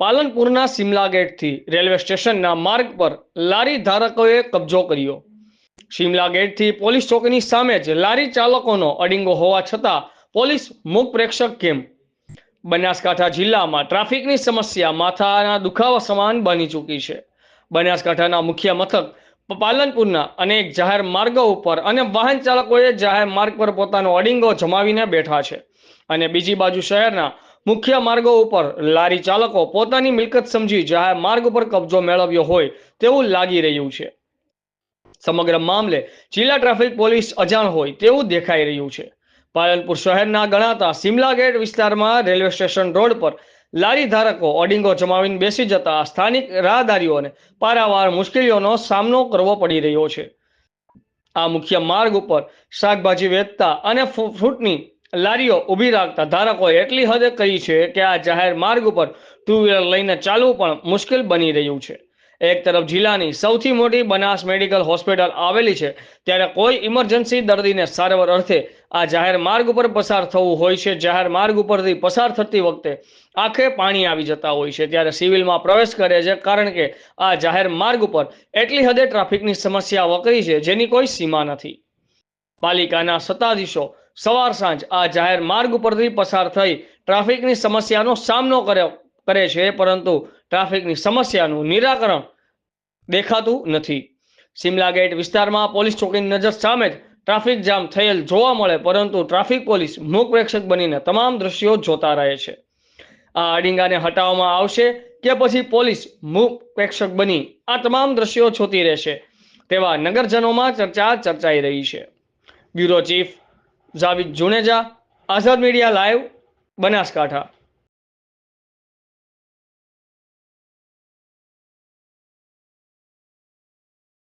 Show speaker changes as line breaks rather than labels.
પાલનપુરના Shimla ગેટથી railway સ્ટેશનના માર્ગ પર લારી ધારકોએ કબજો કર્યો. સિમલા ગેટથી પોલીસ ચોકીની સામે જ લારી ચાલકોનો અડીંગો હોવા છતાં પોલીસ મુખ પ્રેક્ષક કેમ? બનાસકાંઠા જિલ્લામાં ટ્રાફિકની સમસ્યા માથાના દુખાવા સમાન બની ચૂકી છે. બનાસકાંઠાના મુખ્ય મથક પાલનપુરના અનેક જાહેર માર્ગો ઉપર અને વાહન ચાલકોએ જાહેર માર્ગ પર પોતાનો અડીંગો જમાવીને બેઠા છે. અને બીજી બાજુ શહેરના મુખ્ય માર્ગો ઉપર લારી ચાલકો પોતાની મિલકત સમજી જાહેર માર્ગ ઉપર કબજો મેળવ્યો હોય તેવું લાગી રહ્યું છે. સમગ્ર મામલે જિલ્લા ટ્રાફિક પોલીસ અજાણ હોય તેવું દેખાઈ રહ્યું છે. પાલનપુર શહેરના ગણાતા સિમલા ગેટ વિસ્તારમાં રેલવે સ્ટેશન રોડ પર લારી ધારકો ઓડિંગો જમાવીને બેસી જતા સ્થાનિક રાહદારીઓને પારાવાર મુશ્કેલીઓનો સામનો કરવો પડી રહ્યો છે. આ મુખ્ય માર્ગ ઉપર શાકભાજી વેચતા અને ફ્રૂ- ફ્રૂટની લારીઓ ઊભી રાખતા ધારકોએ એટલી હદે કરી છે કે આ જાહેર માર્ગ ઉપર ટુ વ્હીલર લઈને ચાલવું પણ મુશ્કેલ બની રહ્યું છે. એક તરફ જિલ્લાની સૌથી મોટી બનાસ મેડિકલ હોસ્પિટલ આવેલી છે, ત્યારે કોઈ ઇમરજન્સી દર્દીને સારવાર અર્થે આ જાહેર માર્ગ ઉપર પસાર થવું હોય છે. જાહેર માર્ગ ઉપરથી પસાર થતી વખતે આંખે પાણી આવી જતા હોય છે, ત્યારે સિવિલમાં પ્રવેશ કરે છે, કારણ કે આ જાહેર માર્ગ ઉપર એટલી હદે ટ્રાફિકની સમસ્યા વકરી છે, જેની કોઈ સીમા નથી. પાલિકાના સત્તાધીશો સવાર સાંજ આ જાહેર માર્ગ ઉપરથી પસાર થઈ ટ્રાફિકની સમસ્યાનો સામનો કર્યો, કરે છે, પરંતુ ટ્રાફિકની સમસ્યાનું નિરાકરણ દેખાતું નથી. સિમલા ગેટ વિસ્તારમાં પોલીસ ચોકીની નજર સામે જ ટ્રાફિક જામ થયેલ જોવા મળે, પરંતુ ટ્રાફિક પોલીસ મૂક પ્રેક્ષક બનીને તમામ દ્રશ્યો જોતા રહે છે. આ અડિંગાને હટાવવામાં આવશે કે પછી પોલીસ મૂક પ્રેક્ષક બની આ તમામ દ્રશ્યો જોતી રહેશે, તેવા નગરજનોમાં ચર્ચા ચર્ચાઈ રહી છે. Bureau chief Javid Juneja Azad media live Banaskantha.